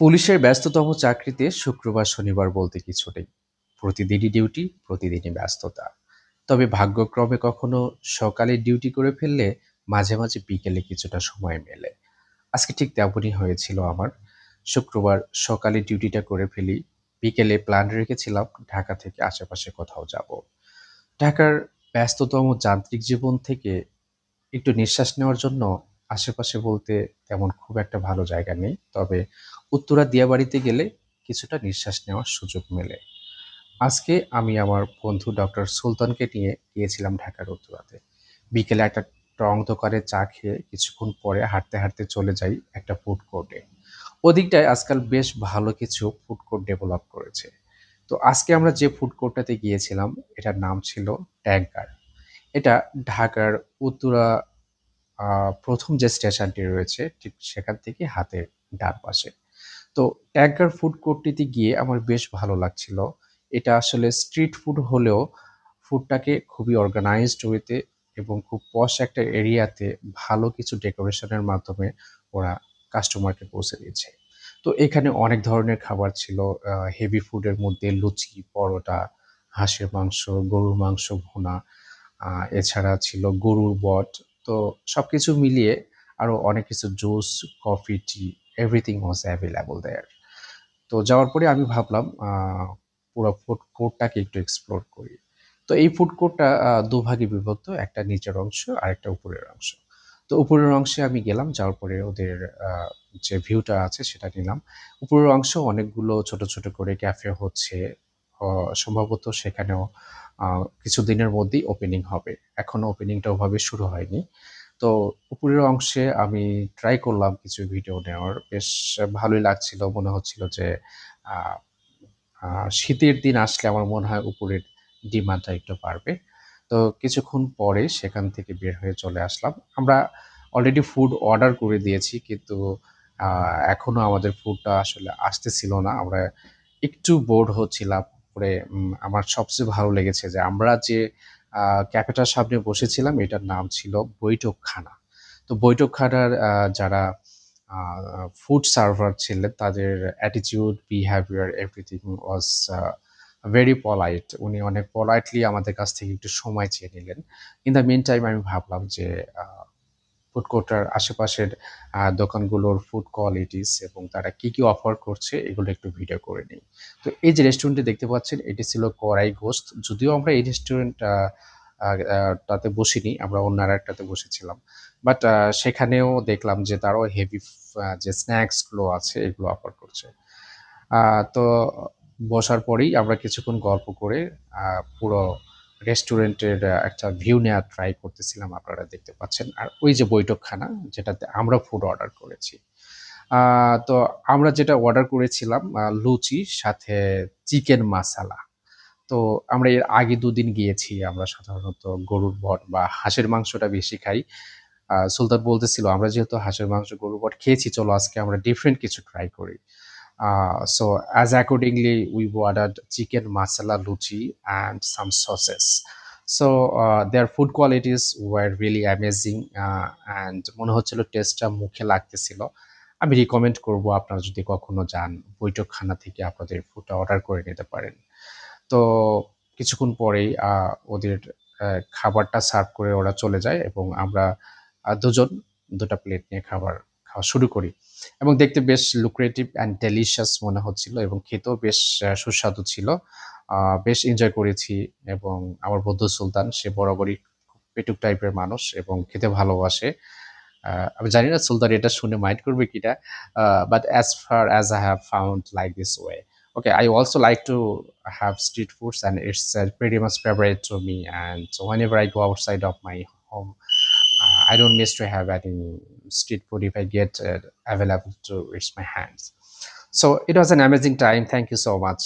পুলিশের ব্যস্ততম চাকরিতে শুক্রবার শনিবার বলতে কিছু নেই প্রতিদিনই ডিউটি, প্রতিদিনই ব্যস্ততা। তবে ভাগ্যক্রমে কখনো সকালে ডিউটি করে ফেললে মাঝে মাঝে বিকেলে কিছুটা সময় মেলে। আজকে ঠিক তেমনই হয়েছিল আমার। শুক্রবার সকালে ডিউটিটা করে ফেলি, বিকেলে প্ল্যান রেখেছিলাম, ঢাকা থেকে আশেপাশে কোথাও যাব। ঢাকার ব্যস্ততম যান্ত্রিক জীবন থেকে একটু নিঃশ্বাস নেওয়ার জন্য আশেপাশে বলতে তেমন খুব একটা ভালো জায়গা নেই। তবে উত্তরা দিয়াবাড়িতে গেলে কিছুটা নিঃশ্বাস নেওয়ার সুযোগ মেলে। আজকে আমি আমার বন্ধু ডক্টর সুলতানকে নিয়ে গিয়েছিলাম ঢাকার উত্তরাতে। বিকেলে একটা টং দোকানে চা খেয়ে কিছুক্ষণ পরে হাঁটতে হাঁটতে চলে যাই একটা ফুড কোর্টে। ওদিকটায় আজকাল বেশ ভালো কিছু ফুড কোর্ট ডেভেলপ করেছে। তো আজকে আমরা যে ফুড কোর্টটাতে গিয়েছিলাম, এটার নাম ছিল ট্যাঙ্কার। এটা ঢাকার উত্তরা প্রথম যে স্টেশনটি রয়েছে, ঠিক সেখান থেকে হাতের ডান পাশে। তো ট্যাঙ্কার ফুড কোর্টটিতে গিয়ে আমার বেশ ভালো লাগছিল। এটা আসলে স্ট্রিট ফুড হলেও ফুডটাকে খুবই অর্গানাইজড ওয়েতে এবং খুব পশ একটা এরিয়াতে ভালো কিছু ডেকোরেশনের মাধ্যমে ওরা কাস্টমারকে পৌঁছে দিয়েছে। তো এখানে অনেক ধরনের খাবার ছিল হেভি ফুডের মধ্যে লুচি, পরোটা, হাঁসের মাংস, গরুর মাংস ভুনা এছাড়া ছিল গরুর বট তো সবকিছু মিলিয়ে আরও অনেক কিছু juice, coffee tea everything was available there তো যাওয়ার পরে আমি ভাবলাম পুরো ফুড কোর্টটাকে একটু এক্সপ্লোর করি। তো এই ফুড কোর্টটা দুভাগে বিভক্ত, একটা নিচের অংশ আর একটা উপরের অংশ। তো উপরের অংশে আমি গেলাম, যাওয়ার পরে ওদের যে ভিউটা আছে সেটা নিলাম। উপরের অংশ অনেকগুলো ছোট ছোট করে ক্যাফে হচ্ছে সম্ভবত সেখানেও কিছুদিনের মধ্যেই ওপেনিং হবে। এখনও ওপেনিংটা ওভাবে শুরু হয়নি। তো উপরের অংশে আমি ট্রাই করলাম কিছু ভিডিও নেওয়ার। বেশ ভালোই লাগছিল, মনে হচ্ছিল যে শীতের দিন আসলে আমার মনে হয় উপরের ডিমান্ডটা একটু বাড়বে। তো কিছুক্ষণ পরে সেখান থেকে বের হয়ে চলে আসলাম। আমরা অলরেডি ফুড অর্ডার করে দিয়েছি, কিন্তু এখনও আমাদের ফুডটা আসলে আসতেছিল না। আমরা একটু বোর্ড হচ্ছিলাম। পরে উম, আমার সবচেয়ে ভালো লেগেছে যে আমরা যে ক্যাফেটার সামনে বসেছিলাম এটার নাম ছিল বৈঠকখানা। তো বৈঠকখানার যারা ফুড সার্ভার ছিলেন তাদের attitude behaviour everything was very polite উনি অনেক পলাইটলি আমাদের কাছ থেকে একটু সময় চেয়ে নিলেন। ইন দ্য মেন টাইম আমি ভাবলাম যে ফুড কোর্টার আশেপাশের দোকানগুলোর ফুড কোয়ালিটিস এবং তারা কি কি অফার করছে, এগুলো একটু ভিডিও করে নিই। তো এই যে রেস্টুরেন্টটি দেখতে পাচ্ছেন, এটি ছিল কড়াই গোস্ত। যদিও আমরা এই রেস্টুরেন্ট তাতে বসিনি, আমরা অন্য একটাতে বসেছিলাম। বাট সেখানেও দেখলাম যে তারাও হেভি যে স্ন্যাক্সগুলো আছে, এগুলো অফার করছে। তো বসার পরেই আমরা কিছুক্ষণ গল্প করে পুরো রেস্টুরেন্টের একটা ভিউ নেওয়ার ট্রাই করতেছিলাম আপনারা দেখতে পাচ্ছেন। আর ওই যে বৈঠকখানা, যেটাতে আমরা ফুড অর্ডার করেছি। তো আমরা যেটা অর্ডার করেছিলাম লুচি, সাথে চিকেন মাসালা তো আমরা এর আগে দুদিন গিয়েছি, আমরা সাধারণত গরুর ভট বা হাঁসের মাংসটা বেশি খাই। সুলতান বলতেছিল, আমরা যেহেতু হাঁসের মাংস, গরুর ভট খেয়েছি, চলো আজকে আমরা ডিফারেন্ট কিছু ট্রাই করি। Uh, so as accordingly, we ordered chicken masala luchi and some sauces. So uh, their food qualities were really amazing uh, and মনে হচ্ছিল টেস্টটা মুখে লাগতেছিল। আমি রিকমেন্ড করব আপনারা যদি কখনো যান বৈঠকখানা থেকে আপনাদের ফুডটা অর্ডার করে নিতে পারেন। তো কিছুক্ষণ পরেই আহ, ওদের আহ, খাবারটা সার্ভ করে ওরা চলে যায় এবং আমরা আহ, দুজন দুটো প্লেট নিয়ে খাবার খাওয়া শুরু করি। এবং দেখতে বেশ লুক্রেটিভ অ্যান্ড ডেলিশিয়াস মনে হচ্ছিল এবং খেতেও বেশ সুস্বাদু ছিল। বেশ এনজয় করেছি এবং আমার বন্ধু সুলতান সে বরাবরই পেটুক টাইপের মানুষ এবং খেতে ভালোবাসে। আমি জানি না সুলতান এটা শুনে মাইন্ড করবে কিনা but as far as I have found like this way i also like to have street foods and it's uh, pretty much favorite to me and so whenever i go outside of my home uh, i don't miss to have any street food if i get uh, available to reach my hands. So it was an amazing time. Thank you so much